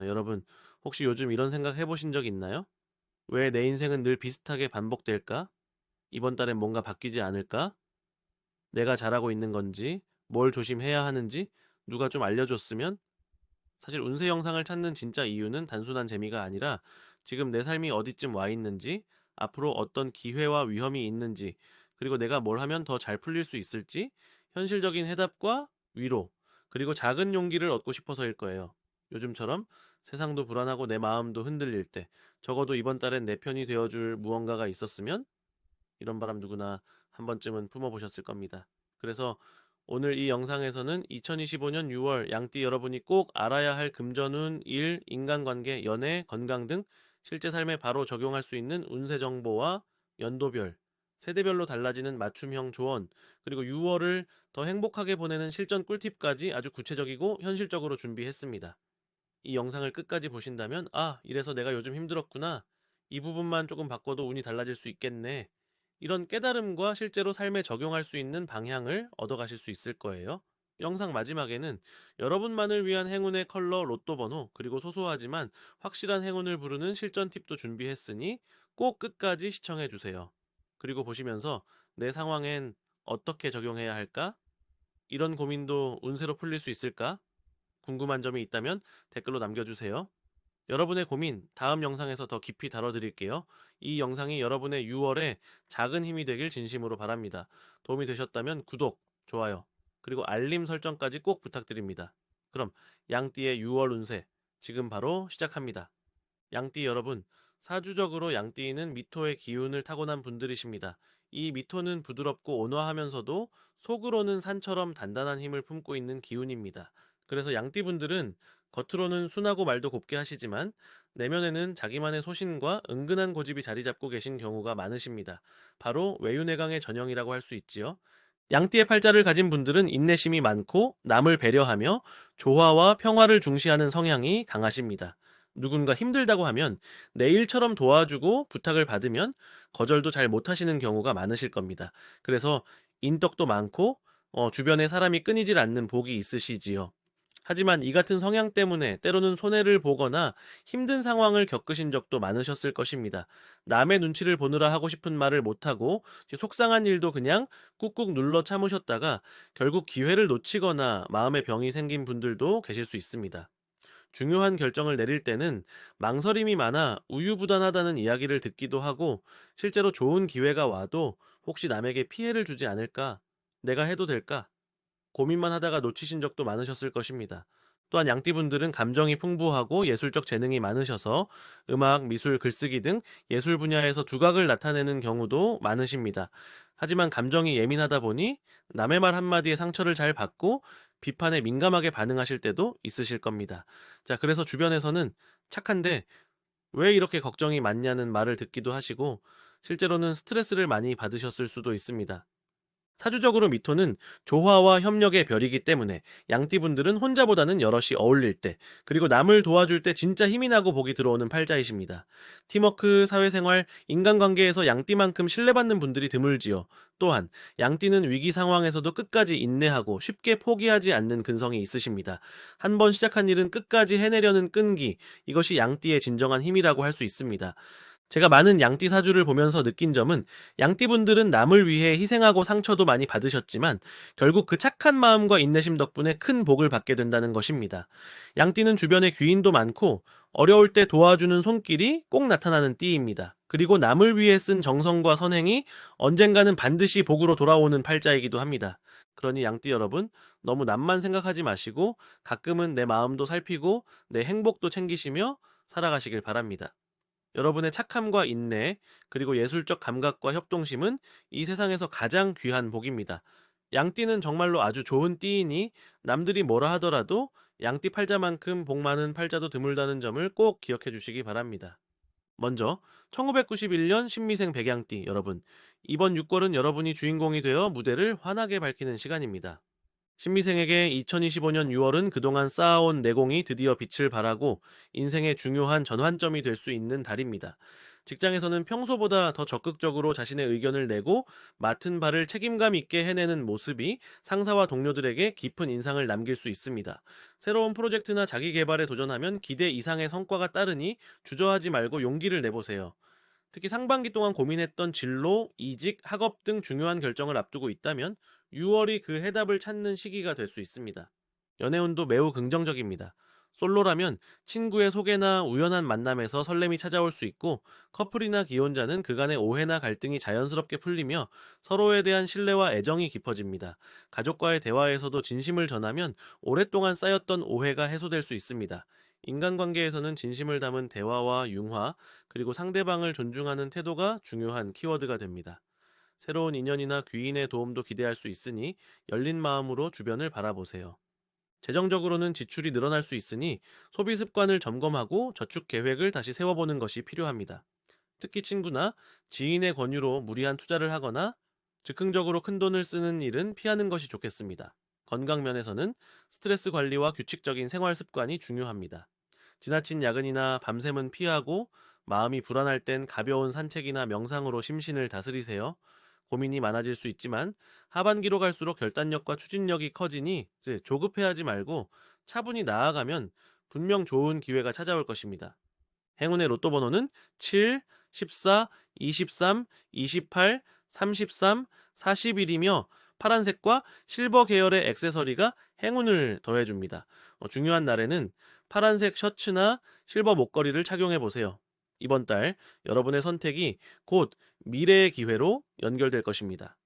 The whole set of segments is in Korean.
여러분, 혹시 요즘 이런 생각 해보신 적 있나요? 왜 내 인생은 늘 비슷하게 반복될까? 이번 달엔 뭔가 바뀌지 않을까? 내가 잘하고 있는 건지, 뭘 조심해야 하는지, 누가 좀 알려줬으면? 사실 운세 영상을 찾는 진짜 이유는 단순한 재미가 아니라 지금 내 삶이 어디쯤 와 있는지, 앞으로 어떤 기회와 위험이 있는지, 그리고 내가 뭘 하면 더 잘 풀릴 수 있을지, 현실적인 해답과 위로, 그리고 작은 용기를 얻고 싶어서일 거예요. 요즘처럼 세상도 불안하고 내 마음도 흔들릴 때, 적어도 이번 달엔 내 편이 되어줄 무언가가 있었으면? 이런 바람 누구나 한 번쯤은 품어보셨을 겁니다. 그래서 오늘 이 영상에서는 2025년 6월 양띠 여러분이 꼭 알아야 할 금전운, 일, 인간관계, 연애, 건강 등 실제 삶에 바로 적용할 수 있는 운세 정보와 연도별, 세대별로 달라지는 맞춤형 조언, 그리고 6월을 더 행복하게 보내는 실전 꿀팁까지 아주 구체적이고 현실적으로 준비했습니다. 이 영상을 끝까지 보신다면, 아, 이래서 내가 요즘 힘들었구나. 이 부분만 조금 바꿔도 운이 달라질 수 있겠네. 이런 깨달음과 실제로 삶에 적용할 수 있는 방향을 얻어가실 수 있을 거예요. 영상 마지막에는 여러분만을 위한 행운의 컬러 로또 번호, 그리고 소소하지만 확실한 행운을 부르는 실전 팁도 준비했으니 꼭 끝까지 시청해 주세요. 그리고 보시면서 내 상황엔 어떻게 적용해야 할까? 이런 고민도 운세로 풀릴 수 있을까? 궁금한 점이 있다면 댓글로 남겨주세요. 여러분의 고민 다음 영상에서 더 깊이 다뤄드릴게요. 이 영상이 여러분의 6월에 작은 힘이 되길 진심으로 바랍니다. 도움이 되셨다면 구독, 좋아요, 그리고 알림 설정까지 꼭 부탁드립니다. 그럼 양띠의 6월 운세 지금 바로 시작합니다. 양띠 여러분, 사주적으로 양띠는 미토의 기운을 타고난 분들이십니다. 이 미토는 부드럽고 온화하면서도 속으로는 산처럼 단단한 힘을 품고 있는 기운입니다. 그래서 양띠 분들은 겉으로는 순하고 말도 곱게 하시지만 내면에는 자기만의 소신과 은근한 고집이 자리 잡고 계신 경우가 많으십니다. 바로 외유내강의 전형이라고 할 수 있지요. 양띠의 팔자를 가진 분들은 인내심이 많고 남을 배려하며 조화와 평화를 중시하는 성향이 강하십니다. 누군가 힘들다고 하면 내 일처럼 도와주고 부탁을 받으면 거절도 잘 못하시는 경우가 많으실 겁니다. 그래서 인덕도 많고 어, 주변에 사람이 끊이질 않는 복이 있으시지요. 하지만 이 같은 성향 때문에 때로는 손해를 보거나 힘든 상황을 겪으신 적도 많으셨을 것입니다. 남의 눈치를 보느라 하고 싶은 말을 못하고 속상한 일도 그냥 꾹꾹 눌러 참으셨다가 결국 기회를 놓치거나 마음의 병이 생긴 분들도 계실 수 있습니다. 중요한 결정을 내릴 때는 망설임이 많아 우유부단하다는 이야기를 듣기도 하고 실제로 좋은 기회가 와도 혹시 남에게 피해를 주지 않을까? 내가 해도 될까? 고민만 하다가 놓치신 적도 많으셨을 것입니다. 또한 양띠분들은 감정이 풍부하고 예술적 재능이 많으셔서 음악, 미술, 글쓰기 등 예술 분야에서 두각을 나타내는 경우도 많으십니다. 하지만 감정이 예민하다 보니 남의 말 한마디에 상처를 잘 받고 비판에 민감하게 반응하실 때도 있으실 겁니다. 자, 그래서 주변에서는 착한데 왜 이렇게 걱정이 많냐는 말을 듣기도 하시고 실제로는 스트레스를 많이 받으셨을 수도 있습니다. 사주적으로 미토는 조화와 협력의 별이기 때문에 양띠분들은 혼자보다는 여럿이 어울릴 때, 그리고 남을 도와줄 때 진짜 힘이 나고 복이 들어오는 팔자이십니다. 팀워크, 사회생활, 인간관계에서 양띠만큼 신뢰받는 분들이 드물지요. 또한 양띠는 위기 상황에서도 끝까지 인내하고 쉽게 포기하지 않는 근성이 있으십니다. 한번 시작한 일은 끝까지 해내려는 끈기, 이것이 양띠의 진정한 힘이라고 할 수 있습니다. 제가 많은 양띠 사주를 보면서 느낀 점은 양띠분들은 남을 위해 희생하고 상처도 많이 받으셨지만 결국 그 착한 마음과 인내심 덕분에 큰 복을 받게 된다는 것입니다. 양띠는 주변에 귀인도 많고 어려울 때 도와주는 손길이 꼭 나타나는 띠입니다. 그리고 남을 위해 쓴 정성과 선행이 언젠가는 반드시 복으로 돌아오는 팔자이기도 합니다. 그러니 양띠 여러분, 너무 남만 생각하지 마시고 가끔은 내 마음도 살피고 내 행복도 챙기시며 살아가시길 바랍니다. 여러분의 착함과 인내, 그리고 예술적 감각과 협동심은 이 세상에서 가장 귀한 복입니다. 양띠는 정말로 아주 좋은 띠이니 남들이 뭐라 하더라도 양띠 팔자만큼 복 많은 팔자도 드물다는 점을 꼭 기억해 주시기 바랍니다. 먼저 1991년 신미생 백양띠 여러분, 이번 6월은 여러분이 주인공이 되어 무대를 환하게 밝히는 시간입니다. 신미생에게 2025년 6월은 그동안 쌓아온 내공이 드디어 빛을 발하고 인생의 중요한 전환점이 될 수 있는 달입니다. 직장에서는 평소보다 더 적극적으로 자신의 의견을 내고 맡은 바를 책임감 있게 해내는 모습이 상사와 동료들에게 깊은 인상을 남길 수 있습니다. 새로운 프로젝트나 자기 개발에 도전하면 기대 이상의 성과가 따르니 주저하지 말고 용기를 내보세요. 특히 상반기 동안 고민했던 진로, 이직, 학업 등 중요한 결정을 앞두고 있다면 6월이 그 해답을 찾는 시기가 될 수 있습니다. 연애운도 매우 긍정적입니다. 솔로라면 친구의 소개나 우연한 만남에서 설렘이 찾아올 수 있고 커플이나 기혼자는 그간의 오해나 갈등이 자연스럽게 풀리며 서로에 대한 신뢰와 애정이 깊어집니다. 가족과의 대화에서도 진심을 전하면 오랫동안 쌓였던 오해가 해소될 수 있습니다. 인간관계에서는 진심을 담은 대화와 융화, 그리고 상대방을 존중하는 태도가 중요한 키워드가 됩니다. 새로운 인연이나 귀인의 도움도 기대할 수 있으니 열린 마음으로 주변을 바라보세요. 재정적으로는 지출이 늘어날 수 있으니 소비 습관을 점검하고 저축 계획을 다시 세워보는 것이 필요합니다. 특히 친구나 지인의 권유로 무리한 투자를 하거나 즉흥적으로 큰 돈을 쓰는 일은 피하는 것이 좋겠습니다. 건강 면에서는 스트레스 관리와 규칙적인 생활 습관이 중요합니다. 지나친 야근이나 밤샘은 피하고 마음이 불안할 땐 가벼운 산책이나 명상으로 심신을 다스리세요. 고민이 많아질 수 있지만 하반기로 갈수록 결단력과 추진력이 커지니 이제 조급해하지 말고 차분히 나아가면 분명 좋은 기회가 찾아올 것입니다. 행운의 로또 번호는 7, 14, 23, 28, 33, 41이며 파란색과 실버 계열의 액세서리가 행운을 더해줍니다. 어, 중요한 날에는 파란색 셔츠나 실버 목걸이를 착용해 보세요. 이번 달 여러분의 선택이 곧 미래의 기회로 연결될 것입니다.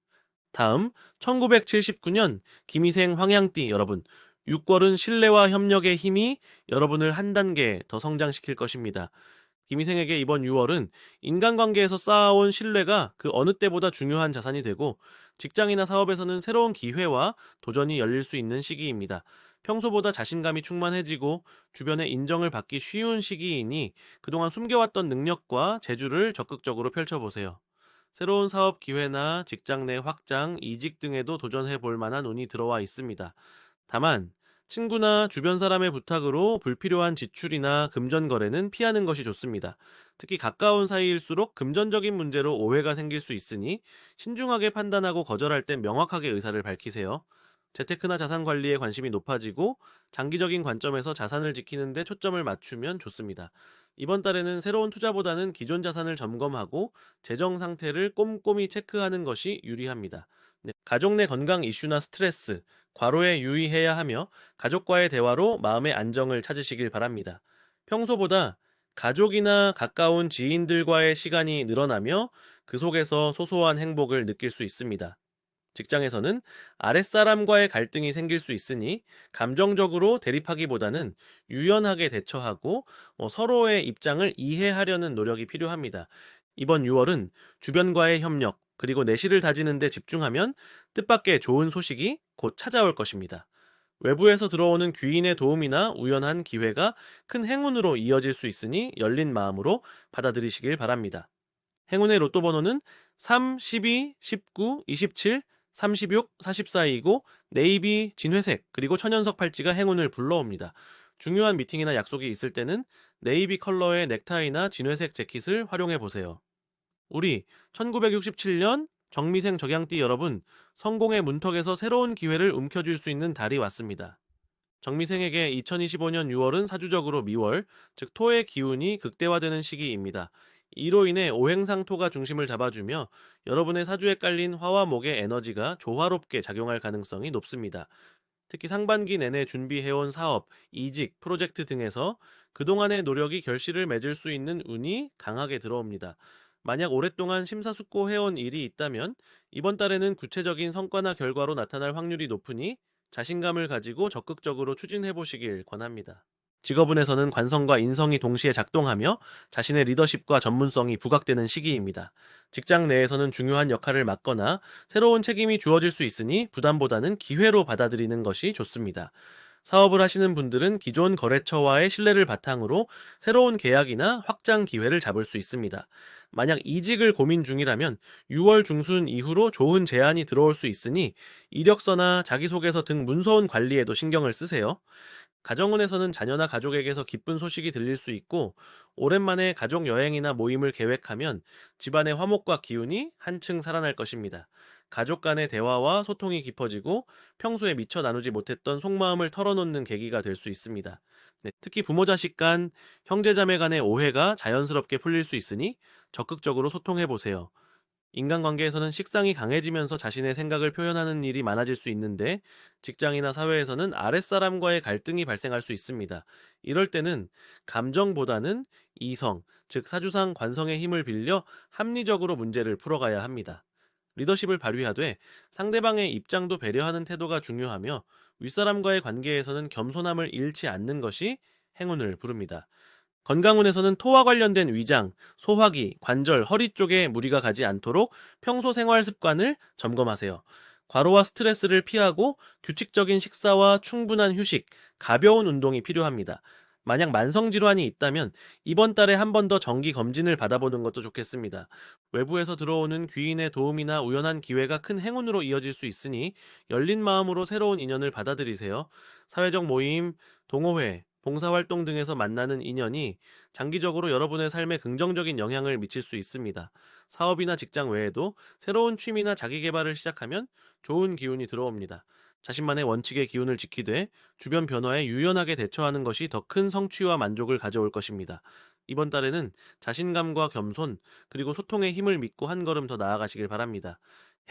다음 1979년 김희생 황양띠 여러분 6월은 신뢰와 협력의 힘이 여러분을 한 단계 더 성장시킬 것입니다. 김희생에게 이번 6월은 인간관계에서 쌓아온 신뢰가 그 어느 때보다 중요한 자산이 되고 직장이나 사업에서는 새로운 기회와 도전이 열릴 수 있는 시기입니다. 평소보다 자신감이 충만해지고 주변의 인정을 받기 쉬운 시기이니 그동안 숨겨왔던 능력과 재주를 적극적으로 펼쳐보세요. 새로운 사업 기회나 직장 내 확장, 이직 등에도 도전해 볼 만한 운이 들어와 있습니다. 다만, 친구나 주변 사람의 부탁으로 불필요한 지출이나 금전 거래는 피하는 것이 좋습니다. 특히 가까운 사이일수록 금전적인 문제로 오해가 생길 수 있으니 신중하게 판단하고 거절할 땐 명확하게 의사를 밝히세요. 재테크나 자산 관리에 관심이 높아지고 장기적인 관점에서 자산을 지키는 데 초점을 맞추면 좋습니다. 이번 달에는 새로운 투자보다는 기존 자산을 점검하고 재정 상태를 꼼꼼히 체크하는 것이 유리합니다. 네, 가족 내 건강 이슈나 스트레스, 과로에 유의해야 하며 가족과의 대화로 마음의 안정을 찾으시길 바랍니다. 평소보다 가족이나 가까운 지인들과의 시간이 늘어나며 그 속에서 소소한 행복을 느낄 수 있습니다. 직장에서는 아랫사람과의 갈등이 생길 수 있으니 감정적으로 대립하기보다는 유연하게 대처하고 뭐 서로의 입장을 이해하려는 노력이 필요합니다. 이번 6월은 주변과의 협력, 그리고 내실을 다지는 데 집중하면 뜻밖의 좋은 소식이 곧 찾아올 것입니다. 외부에서 들어오는 귀인의 도움이나 우연한 기회가 큰 행운으로 이어질 수 있으니 열린 마음으로 받아들이시길 바랍니다. 행운의 로또 번호는 3, 12, 19, 27, 36, 44이고 네이비, 진회색, 그리고 천연석 팔찌가 행운을 불러옵니다. 중요한 미팅이나 약속이 있을 때는 네이비 컬러의 넥타이나 진회색 재킷을 활용해 보세요. 우리 1967년 정미생 적양띠 여러분, 성공의 문턱에서 새로운 기회를 움켜쥘 수 있는 달이 왔습니다. 정미생에게 2025년 6월은 사주적으로 미월, 즉 토의 기운이 극대화되는 시기입니다. 이로 인해 오행상 토가 중심을 잡아주며 여러분의 사주에 깔린 화와 목의 에너지가 조화롭게 작용할 가능성이 높습니다. 특히 상반기 내내 준비해온 사업, 이직, 프로젝트 등에서 그동안의 노력이 결실을 맺을 수 있는 운이 강하게 들어옵니다. 만약 오랫동안 심사숙고해온 일이 있다면 이번 달에는 구체적인 성과나 결과로 나타날 확률이 높으니 자신감을 가지고 적극적으로 추진해 보시길 권합니다. 직업운에서는 관성과 인성이 동시에 작동하며 자신의 리더십과 전문성이 부각되는 시기입니다. 직장 내에서는 중요한 역할을 맡거나 새로운 책임이 주어질 수 있으니 부담보다는 기회로 받아들이는 것이 좋습니다. 사업을 하시는 분들은 기존 거래처와의 신뢰를 바탕으로 새로운 계약이나 확장 기회를 잡을 수 있습니다. 만약 이직을 고민 중이라면 6월 중순 이후로 좋은 제안이 들어올 수 있으니 이력서나 자기소개서 등 문서원 관리에도 신경을 쓰세요. 가정운에서는 자녀나 가족에게서 기쁜 소식이 들릴 수 있고 오랜만에 가족 여행이나 모임을 계획하면 집안의 화목과 기운이 한층 살아날 것입니다. 가족 간의 대화와 소통이 깊어지고 평소에 미처 나누지 못했던 속마음을 털어놓는 계기가 될 수 있습니다. 네, 특히 부모 자식 간, 형제자매 간의 오해가 자연스럽게 풀릴 수 있으니 적극적으로 소통해 보세요. 인간관계에서는 식상이 강해지면서 자신의 생각을 표현하는 일이 많아질 수 있는데 직장이나 사회에서는 아랫사람과의 갈등이 발생할 수 있습니다. 이럴 때는 감정보다는 이성, 즉 사주상 관성의 힘을 빌려 합리적으로 문제를 풀어가야 합니다. 리더십을 발휘하되 상대방의 입장도 배려하는 태도가 중요하며 윗사람과의 관계에서는 겸손함을 잃지 않는 것이 행운을 부릅니다. 건강운에서는 토와 관련된 위장, 소화기, 관절, 허리 쪽에 무리가 가지 않도록 평소 생활 습관을 점검하세요. 과로와 스트레스를 피하고 규칙적인 식사와 충분한 휴식, 가벼운 운동이 필요합니다. 만약 만성질환이 있다면 이번 달에 한 번 더 정기 검진을 받아보는 것도 좋겠습니다. 외부에서 들어오는 귀인의 도움이나 우연한 기회가 큰 행운으로 이어질 수 있으니 열린 마음으로 새로운 인연을 받아들이세요. 사회적 모임, 동호회, 봉사활동 등에서 만나는 인연이 장기적으로 여러분의 삶에 긍정적인 영향을 미칠 수 있습니다. 사업이나 직장 외에도 새로운 취미나 자기 개발을 시작하면 좋은 기운이 들어옵니다. 자신만의 원칙의 기운을 지키되 주변 변화에 유연하게 대처하는 것이 더 큰 성취와 만족을 가져올 것입니다. 이번 달에는 자신감과 겸손, 그리고 소통의 힘을 믿고 한 걸음 더 나아가시길 바랍니다.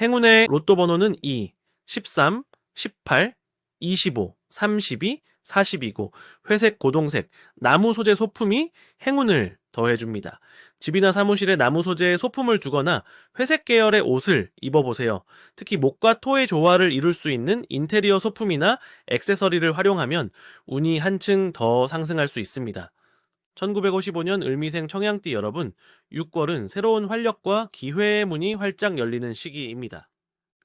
행운의 로또 번호는 2, 13, 18, 25, 32, 42고 회색 고동색 나무 소재 소품이 행운을 더해줍니다. 집이나 사무실에 나무 소재의 소품을 두거나 회색 계열의 옷을 입어보세요. 특히 목과 토의 조화를 이룰 수 있는 인테리어 소품이나 액세서리를 활용하면 운이 한층 더 상승할 수 있습니다. 1955년 을미생 청양띠 여러분, 6월은 새로운 활력과 기회의 문이 활짝 열리는 시기입니다.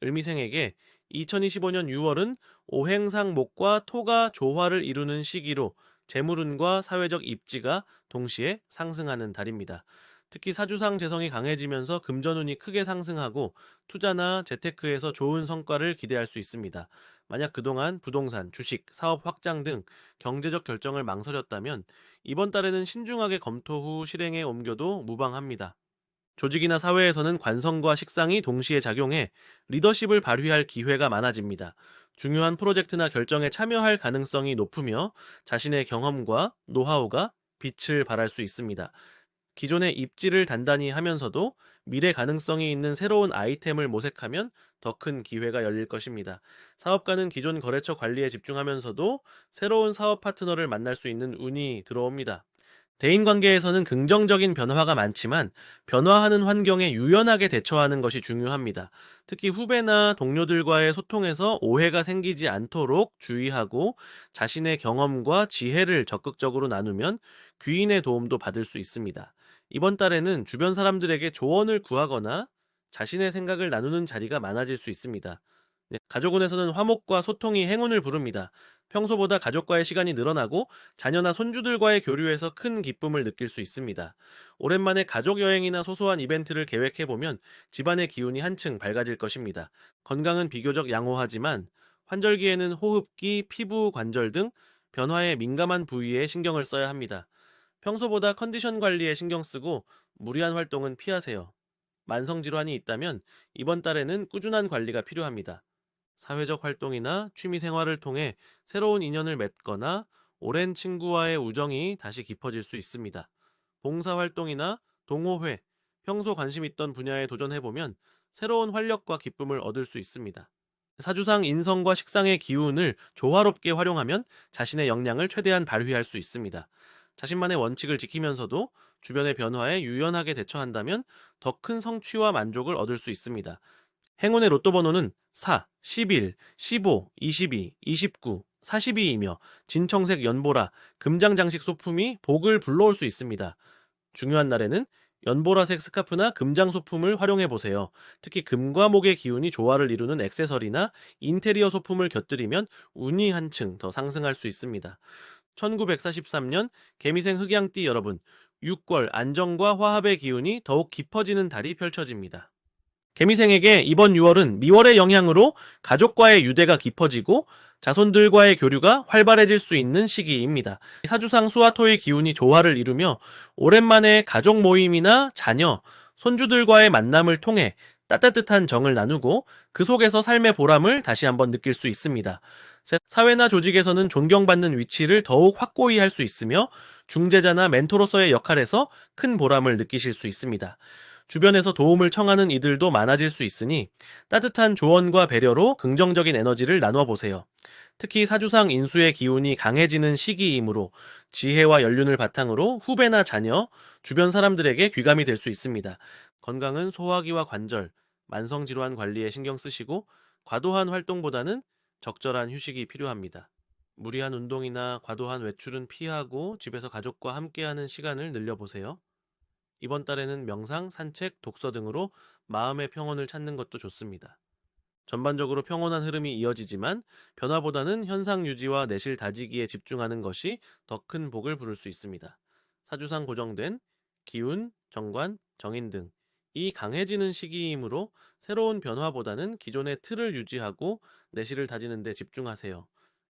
을미생에게 2025년 6월은 오행상 목과 토가 조화를 이루는 시기로 재물운과 사회적 입지가 동시에 상승하는 달입니다. 특히 사주상 재성이 강해지면서 금전운이 크게 상승하고 투자나 재테크에서 좋은 성과를 기대할 수 있습니다. 만약 그동안 부동산, 주식, 사업 확장 등 경제적 결정을 망설였다면 이번 달에는 신중하게 검토 후 실행에 옮겨도 무방합니다. 조직이나 사회에서는 관성과 식상이 동시에 작용해 리더십을 발휘할 기회가 많아집니다. 중요한 프로젝트나 결정에 참여할 가능성이 높으며 자신의 경험과 노하우가 빛을 발할 수 있습니다. 기존의 입지를 단단히 하면서도 미래 가능성이 있는 새로운 아이템을 모색하면 더 큰 기회가 열릴 것입니다. 사업가는 기존 거래처 관리에 집중하면서도 새로운 사업 파트너를 만날 수 있는 운이 들어옵니다. 대인 관계에서는 긍정적인 변화가 많지만 변화하는 환경에 유연하게 대처하는 것이 중요합니다. 특히 후배나 동료들과의 소통에서 오해가 생기지 않도록 주의하고 자신의 경험과 지혜를 적극적으로 나누면 귀인의 도움도 받을 수 있습니다. 이번 달에는 주변 사람들에게 조언을 구하거나 자신의 생각을 나누는 자리가 많아질 수 있습니다. 네, 가족운에서는 화목과 소통이 행운을 부릅니다. 평소보다 가족과의 시간이 늘어나고 자녀나 손주들과의 교류에서 큰 기쁨을 느낄 수 있습니다. 오랜만에 가족 여행이나 소소한 이벤트를 계획해보면 집안의 기운이 한층 밝아질 것입니다. 건강은 비교적 양호하지만 환절기에는 호흡기, 피부, 관절 등 변화에 민감한 부위에 신경을 써야 합니다. 평소보다 컨디션 관리에 신경 쓰고 무리한 활동은 피하세요. 만성 질환이 있다면 이번 달에는 꾸준한 관리가 필요합니다. 사회적 활동이나 취미 생활을 통해 새로운 인연을 맺거나 오랜 친구와의 우정이 다시 깊어질 수 있습니다. 봉사 활동이나 동호회, 평소 관심 있던 분야에 도전해보면 새로운 활력과 기쁨을 얻을 수 있습니다. 사주상 인성과 식상의 기운을 조화롭게 활용하면 자신의 역량을 최대한 발휘할 수 있습니다. 자신만의 원칙을 지키면서도 주변의 변화에 유연하게 대처한다면 더 큰 성취와 만족을 얻을 수 있습니다. 행운의 로또 번호는 4, 11, 15, 22, 29, 42이며 진청색 연보라, 금장 장식 소품이 복을 불러올 수 있습니다. 중요한 날에는 연보라색 스카프나 금장 소품을 활용해 보세요. 특히 금과 목의 기운이 조화를 이루는 액세서리나 인테리어 소품을 곁들이면 운이 한층 더 상승할 수 있습니다. 1943년 개미생 흑양띠 여러분, 육골 안정과 화합의 기운이 더욱 깊어지는 달이 펼쳐집니다. 개미생에게 이번 6월은 미월의 영향으로 가족과의 유대가 깊어지고 자손들과의 교류가 활발해질 수 있는 시기입니다. 사주상 수화토의 기운이 조화를 이루며 오랜만에 가족 모임이나 자녀, 손주들과의 만남을 통해 따뜻한 정을 나누고 그 속에서 삶의 보람을 다시 한번 느낄 수 있습니다. 셋, 사회나 조직에서는 존경받는 위치를 더욱 확고히 할 수 있으며 중재자나 멘토로서의 역할에서 큰 보람을 느끼실 수 있습니다. 주변에서 도움을 청하는 이들도 많아질 수 있으니 따뜻한 조언과 배려로 긍정적인 에너지를 나누어 보세요. 특히 사주상 인수의 기운이 강해지는 시기이므로 지혜와 연륜을 바탕으로 후배나 자녀, 주변 사람들에게 귀감이 될 수 있습니다. 건강은 소화기와 관절, 만성질환 관리에 신경 쓰시고 과도한 활동보다는 적절한 휴식이 필요합니다. 무리한 운동이나 과도한 외출은 피하고 집에서 가족과 함께하는 시간을 늘려보세요. 이번 달에는 명상, 산책, 독서 등으로 마음의 평온을 찾는 것도 좋습니다. 전반적으로 평온한 흐름이 이어지지만 변화보다는 현상 유지와 내실 다지기에 집중하는 것이 더 큰 복을 부를 수 있습니다. 사주상 고정된 기운, 정관, 정인 등 이 강해지는 시기이므로 새로운 변화보다는 기존의 틀을 유지하고 내실을 다지는 데 집중하세요.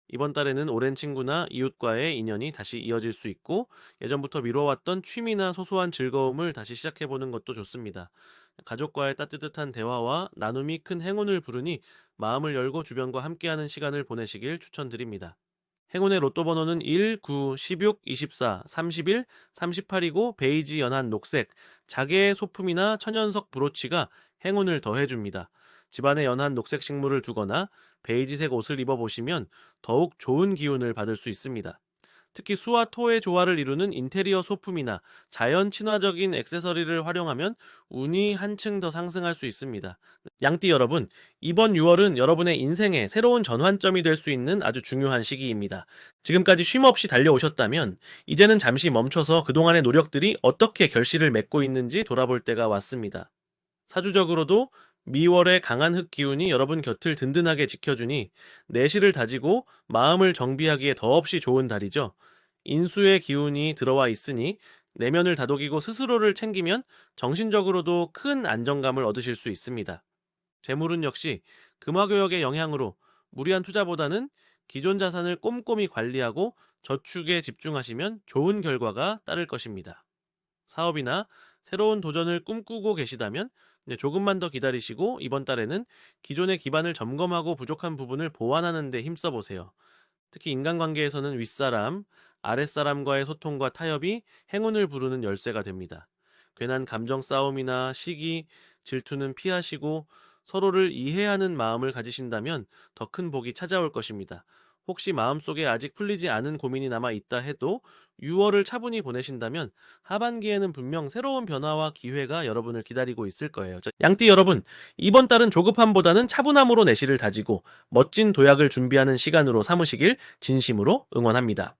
이번 달에는 오랜 친구나 이웃과의 인연이 다시 이어질 수 있고 예전부터 미뤄왔던 취미나 소소한 즐거움을 다시 시작해보는 것도 좋습니다. 가족과의 따뜻한 대화와 나눔이 큰 행운을 부르니 마음을 열고 주변과 함께하는 시간을 보내시길 추천드립니다. 행운의 로또 번호는 1, 9, 16, 24, 31, 38이고 베이지 연한 녹색, 자개의 소품이나 천연석 브로치가 행운을 더해줍니다. 집안에 연한 녹색 식물을 두거나 베이지색 옷을 입어보시면 더욱 좋은 기운을 받을 수 있습니다. 특히 수와 토의 조화를 이루는 인테리어 소품이나 자연 친화적인 액세서리를 활용하면 운이 한층 더 상승할 수 있습니다. 양띠 여러분, 이번 6월은 여러분의 인생의 새로운 전환점이 될 수 있는 아주 중요한 시기입니다. 지금까지 쉼 없이 달려오셨다면 이제는 잠시 멈춰서 그동안의 노력들이 어떻게 결실을 맺고 있는지 돌아볼 때가 왔습니다. 사주적으로도 미월의 강한 흙 기운이 여러분 곁을 든든하게 지켜주니 내실을 다지고 마음을 정비하기에 더없이 좋은 달이죠. 인수의 기운이 들어와 있으니 내면을 다독이고 스스로를 챙기면 정신적으로도 큰 안정감을 얻으실 수 있습니다. 재물은 역시 금화교역의 영향으로 무리한 투자보다는 기존 자산을 꼼꼼히 관리하고 저축에 집중하시면 좋은 결과가 따를 것입니다. 사업이나 새로운 도전을 꿈꾸고 계시다면 이제 조금만 더 기다리시고 이번 달에는 기존의 기반을 점검하고 부족한 부분을 보완하는 데 힘써 보세요. 특히 인간관계에서는 윗사람, 아랫사람과의 소통과 타협이 행운을 부르는 열쇠가 됩니다. 괜한 감정 싸움이나 시기, 질투는 피하시고 서로를 이해하는 마음을 가지신다면 더 큰 복이 찾아올 것입니다. 혹시 마음속에 아직 풀리지 않은 고민이 남아 있다 해도 6월을 차분히 보내신다면 하반기에는 분명 새로운 변화와 기회가 여러분을 기다리고 있을 거예요. 자, 양띠 여러분, 이번 달은 조급함보다는 차분함으로 내실을 다지고 멋진 도약을 준비하는 시간으로 삼으시길 진심으로 응원합니다.